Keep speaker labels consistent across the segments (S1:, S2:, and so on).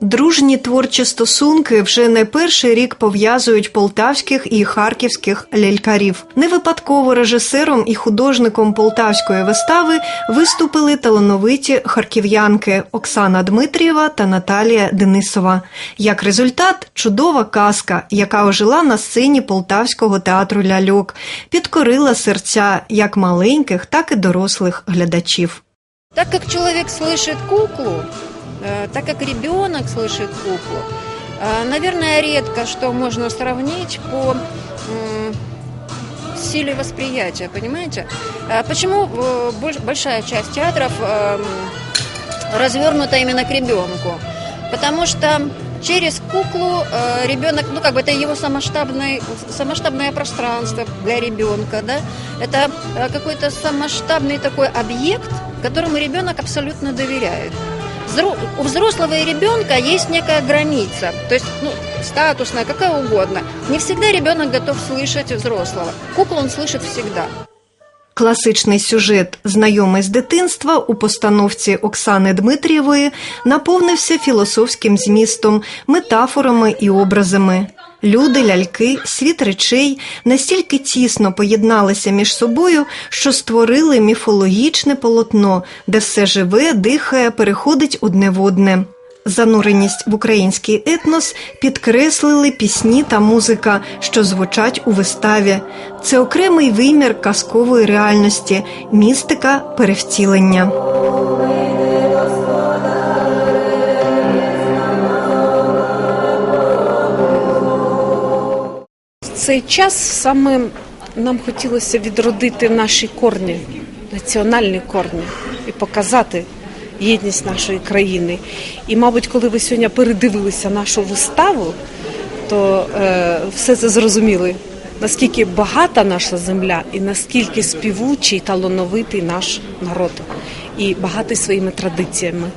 S1: Дружні творчі стосунки вже не перший рік пов'язують полтавських і харківських лялькарів. Не випадково режисером і художником полтавської вистави виступили талановиті харків'янки Оксана Дмитрієва та Наталія Денисова. Як результат, чудова казка, яка ожила на сцені полтавського театру ляльок, підкорила серця як маленьких, так і дорослих глядачів.
S2: Так как человек слышит куклу, так как ребенок слышит куклу, э, наверное, редко что можно сравнить по силе восприятия, понимаете? Э, Почему э, больш- большая часть театров развернута именно к ребенку? Потому что через куклу э, ребенок, ну как бы это его самоштабное, самоштабное пространство для ребенка, да? Это э, какой-то самоштабный такой объект, которому ребенок абсолютно доверяет. У взрослого и ребенка есть некая граница, то есть ну, статусная, какая угодно. Не всегда ребенок готов слышать взрослого. Куклу он слышит всегда.
S1: Класичний сюжет, знайомий з дитинства у постановці Оксани Дмитрієвої, наповнився філософським змістом, метафорами і образами. Люди, ляльки, світ речей настільки тісно поєдналися між собою, що створили міфологічне полотно, де все живе, дихає, переходить одне в одне. Зануреність в український етнос підкреслили пісні та музика, що звучать у виставі. Це окремий вимір казкової реальності, містика перевтілення.
S3: Цей час саме нам хотілося відродити наші корні, національні корні і показати єдність нашої країни. І, мабуть, коли ви сьогодні передивилися нашу виставу, то е, все це зрозуміли. Наскільки багата наша земля, і наскільки співучий, талановитий наш народ, і багатий своїми традиціями.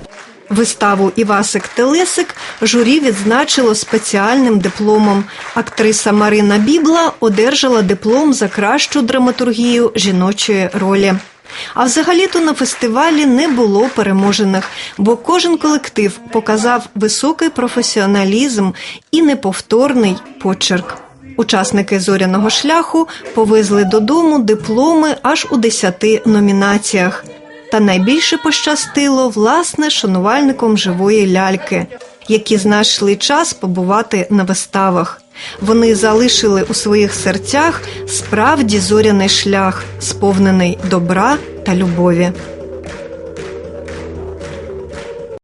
S1: Виставу Івасик Телесик журі відзначило спеціальним дипломом. Актриса Марина Бібла одержала диплом за кращу драматургію жіночої ролі. А взагалі-то на фестивалі не було переможених, бо кожен колектив показав високий професіоналізм і неповторний почерк. Учасники зоряного шляху повезли додому дипломи аж у десяти номінаціях. Та найбільше пощастило власне шанувальникам живої ляльки, які знайшли час побувати на виставах. Вони залишили у своїх серцях справді зоряний шлях, сповнений добра та любові.